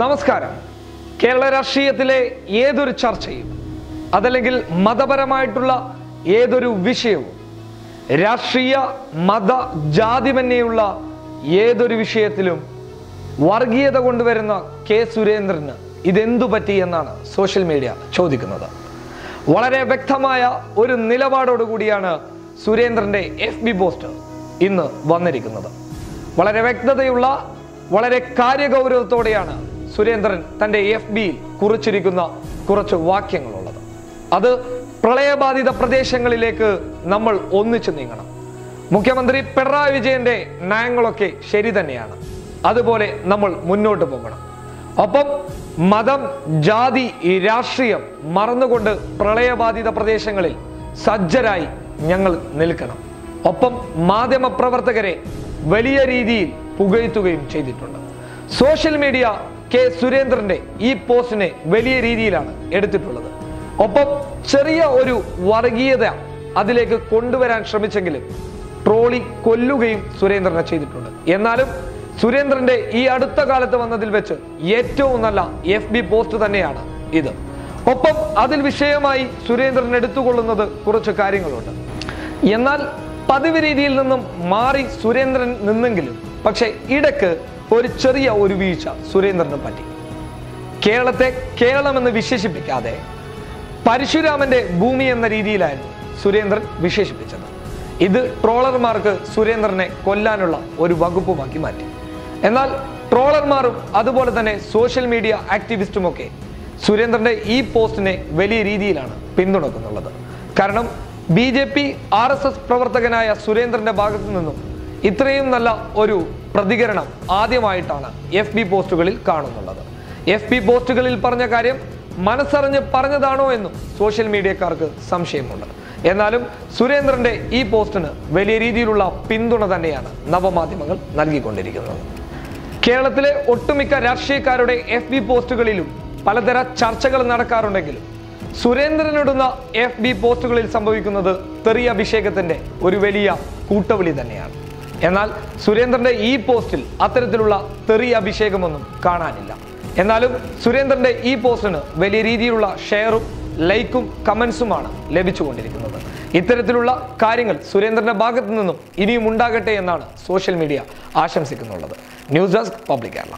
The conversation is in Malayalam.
നമസ്കാരം. കേരള രാഷ്ട്രീയത്തിലെ ഏതൊരു ചർച്ചയും അതല്ലെങ്കിൽ മതപരമായിട്ടുള്ള ഏതൊരു വിഷയവും രാഷ്ട്രീയ മത ജാതിമന്യുള്ള ഏതൊരു വിഷയത്തിലും വർഗീയത കൊണ്ടുവരുന്ന കെ സുരേന്ദ്രന് ഇതെന്തു പറ്റി എന്നാണ് സോഷ്യൽ മീഡിയ ചോദിക്കുന്നത്. വളരെ വ്യക്തമായ ഒരു നിലപാടോടുകൂടിയാണ് സുരേന്ദ്രന്റെ എഫ് ബി പോസ്റ്റ് ഇന്ന് വന്നിരിക്കുന്നത്. വളരെ വ്യക്തതയുള്ള വളരെ കാര്യഗൗരവത്തോടെയാണ് സുരേന്ദ്രൻ തന്റെ എഫ് ബിയിൽ കുറിച്ചിരിക്കുന്ന കുറച്ച് വാക്യങ്ങളുള്ളത്. അത് പ്രളയബാധിത പ്രദേശങ്ങളിലേക്ക് നമ്മൾ ഒന്നിച്ചു നീങ്ങണം. മുഖ്യമന്ത്രി പിണറായി വിജയന്റെ നയങ്ങളൊക്കെ ശരി തന്നെയാണ്. അതുപോലെ നമ്മൾ മുന്നോട്ട് പോകണം. ഒപ്പം മതം ജാതി രാഷ്ട്രീയം മറന്നുകൊണ്ട് പ്രളയബാധിത പ്രദേശങ്ങളിൽ സജ്ജരായി ഞങ്ങൾ നിൽക്കണം. ഒപ്പം മാധ്യമ പ്രവർത്തകരെ വലിയ രീതിയിൽ പുകഴ്ത്തുകയും ചെയ്തിട്ടുണ്ട്. സോഷ്യൽ മീഡിയ കെ സുരേന്ദ്രന്റെ ഈ പോസ്റ്റിനെ വലിയ രീതിയിലാണ് എടുത്തിട്ടുള്ളത്. ഒപ്പം ചെറിയ ഒരു വർഗീയത അതിലേക്ക് കൊണ്ടുവരാൻ ശ്രമിച്ചെങ്കിലും ട്രോളി കൊല്ലുകയും സുരേന്ദ്രനെ ചെയ്തിട്ടുണ്ട്. എന്നാലും സുരേന്ദ്രന്റെ ഈ അടുത്ത കാലത്ത് വന്നതിൽ വെച്ച് ഏറ്റവും നല്ല എഫ് ബി പോസ്റ്റ് തന്നെയാണ് ഇത്. ഒപ്പം അതിൽ വിഷയമായി സുരേന്ദ്രൻ എടുത്തുകൊള്ളുന്നത് കുറച്ച് കാര്യങ്ങളുണ്ട്. എന്നാൽ പതിവ് രീതിയിൽ നിന്നും മാറി സുരേന്ദ്രൻ നിന്നെങ്കിലും പക്ഷെ ഇടയ്ക്ക് ഒരു ചെറിയ ഒരു വീഴ്ച സുരേന്ദ്രന് പറ്റി. കേരളത്തെ കേരളമെന്ന് വിശേഷിപ്പിക്കാതെ പരശുരാമന്റെ ഭൂമി എന്ന രീതിയിലായിരുന്നു സുരേന്ദ്രൻ വിശേഷിപ്പിച്ചത്. ഇത് ട്രോളർമാർക്ക് സുരേന്ദ്രനെ കൊല്ലാനുള്ള ഒരു വകുപ്പുമാക്കി മാറ്റി. എന്നാൽ ട്രോളർമാരും അതുപോലെ തന്നെ സോഷ്യൽ മീഡിയ ആക്ടിവിസ്റ്റുമൊക്കെ സുരേന്ദ്രന്റെ ഈ പോസ്റ്റിനെ വലിയ രീതിയിലാണ് പിന്തുണക്കുന്നുള്ളത്. കാരണം B J P R S S പ്രവർത്തകനായ സുരേന്ദ്രന്റെ ഭാഗത്തു നിന്നും ഇത്രയും നല്ല ഒരു പ്രതികരണം ആദ്യമായിട്ടാണ് എഫ് ബി പോസ്റ്റുകളിൽ കാണുന്നുള്ളത്. എഫ് ബി പോസ്റ്റുകളിൽ പറഞ്ഞ കാര്യം മനസ്സറിഞ്ഞ് പറഞ്ഞതാണോ എന്നും സോഷ്യൽ മീഡിയക്കാർക്ക് സംശയമുണ്ട്. എന്നാലും സുരേന്ദ്രന്റെ ഈ പോസ്റ്റിന് വലിയ രീതിയിലുള്ള പിന്തുണ തന്നെയാണ് നവമാധ്യമങ്ങൾ നൽകിക്കൊണ്ടിരിക്കുന്നത്. കേരളത്തിലെ ഒട്ടുമിക്ക രാഷ്ട്രീയക്കാരുടെ എഫ് ബി പോസ്റ്റുകളിലും പലതര ചർച്ചകൾ നടക്കാറുണ്ടെങ്കിലും സുരേന്ദ്രനിടുന്ന എഫ് ബി പോസ്റ്റുകളിൽ സംഭവിക്കുന്നത് തെറിയ അഭിഷേകത്തിന്റെ ഒരു വലിയ കൂട്ടവിളി തന്നെയാണ്. എന്നാൽ സുരേന്ദ്രന്റെ ഈ പോസ്റ്റിൽ അത്തരത്തിലുള്ള തെറിയ അഭിഷേകമൊന്നും കാണാനില്ല. എന്നാലും സുരേന്ദ്രന്റെ ഈ പോസ്റ്റിന് വലിയ രീതിയിലുള്ള ഷെയറും ലൈക്കും കമന്റ്സുമാണ് ലഭിച്ചുകൊണ്ടിരിക്കുന്നത്. ഇത്തരത്തിലുള്ള കാര്യങ്ങൾ സുരേന്ദ്രന്റെ ഭാഗത്തു നിന്നും ഇനിയും ഉണ്ടാകട്ടെ എന്നാണ് social media ആശംസിക്കുന്നുള്ളത്. News desk public Kerala.